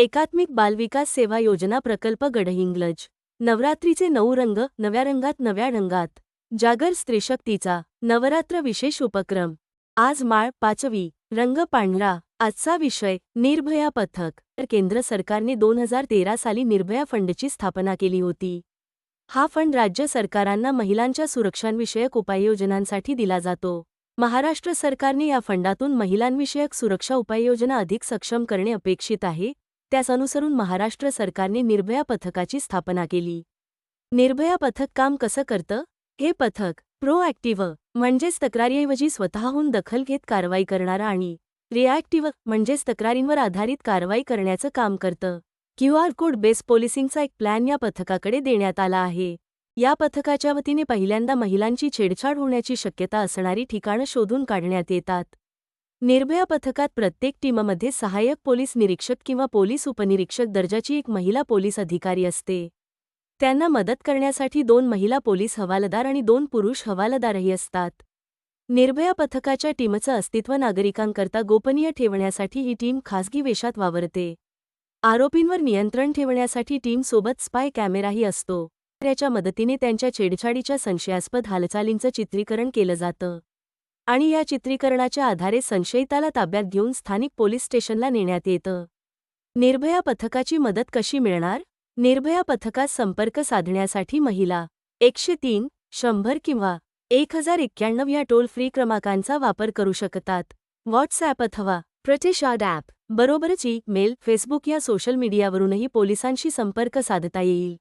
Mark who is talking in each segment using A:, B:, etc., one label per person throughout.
A: एकात्मिक बालविकास सेवा योजना प्रकल्प गडहिंग्लज. नवरात्रीचे नऊ रंग नव्या रंगात नव्या रंगात जागर स्त्रीशक्तीचा नवरात्र विशेष उपक्रम. आज माळ पाचवी. रंग पांढरा. आजचा विषय निर्भया पथक. तर केंद्र सरकारने दोन हजार तेरा साली निर्भया फंडची स्थापना केली होती. हा फंड राज्य सरकारांना महिलांच्या सुरक्षांविषयक उपाययोजनांसाठी दिला जातो. महाराष्ट्र सरकारने या फंडातून महिलांविषयक सुरक्षा उपाययोजना अधिक सक्षम करणे अपेक्षित आहे. त्यास अनुसरून महाराष्ट्र सरकारने निर्भया पथकाची स्थापना केली. निर्भया पथक काम कसं करतं? हे पथक प्रोॲक्टिव्ह म्हणजेच तक्रारीऐवजी स्वतःहून दखल घेत कारवाई करणारं आणि रिॲक्टिव्ह म्हणजेच तक्रारींवर आधारित कारवाई करण्याचं काम करतं. क्यू आर कोड बेस पोलिसिंगचा एक प्लॅन या पथकाकडे देण्यात आला आहे. या पथकाच्या वतीने पहिल्यांदा महिलांची छेडछाड होण्याची शक्यता असणारी ठिकाणं शोधून काढण्यात येतात. निर्भया पथकात प्रत्येक टीममध्ये सहाय्यक पोलीस निरीक्षक किंवा पोलीस उपनिरीक्षक दर्जाची एक महिला पोलीस अधिकारी असते. त्यांना मदत करण्यासाठी दोन महिला पोलीस हवालदार आणि दोन पुरुष हवालदारही असतात. निर्भया पथकाच्या टीमचं अस्तित्व नागरिकांकरता गोपनीय ठेवण्यासाठी ही टीम खासगी वेशात वावरते. आरोपींवर नियंत्रण ठेवण्यासाठी टीमसोबत स्पाय कॅमेराही असतो. त्याच्या मदतीने त्यांच्या छेडछाडीच्या संशयास्पद हालचालींचं चित्रीकरण केलं जातं. आणि या चित्रीकरणाच्या आधारे संशयिताला ताब्यात घेऊन स्थानिक पोलीस स्टेशनला नेण्यात येतं. निर्भया पथकाची मदत कशी मिळणार? निर्भया पथकास संपर्क साधण्यासाठी महिला एकशे तीन शंभर किंवा एक हजार एक्क्याण्णव या टोल फ्री क्रमांकांचा वापर करू शकतात. व्हॉट्सॲप अथवा प्रतिशाद ॲप बरोबरच ई मेल फेसबुक या सोशल मीडियावरूनही पोलिसांशी संपर्क साधता येईल.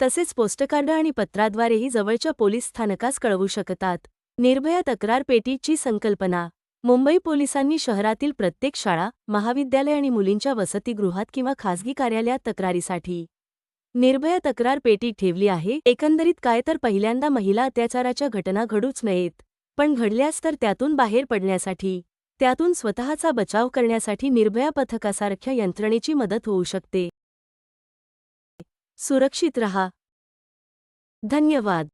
A: तसेच पोस्टकार्ड आणि पत्राद्वारेही जवळच्या पोलीस स्थानकास कळवू शकतात. निर्भया तक्रार पेटीची संकल्पना. मुंबई पोलिसांनी शहरातील प्रत्येक शाळा महाविद्यालय आणि मुलींच्या वसतिगृहात किंवा खासगी कार्यालयात तक्रारीसाठी. निर्भया तक्रार पेटी ठेवली आहे. एकंदरीत काय तर पहिल्यांदा महिला अत्याचाराच्या घटना घडूच नयेत. पण घडल्यास तर त्यातून बाहेर पडण्यासाठी त्यातून स्वतःचा बचाव करण्यासाठी निर्भया पथकासारख्या यंत्रणेची मदत होऊ शकते. सुरक्षित रहा. धन्यवाद.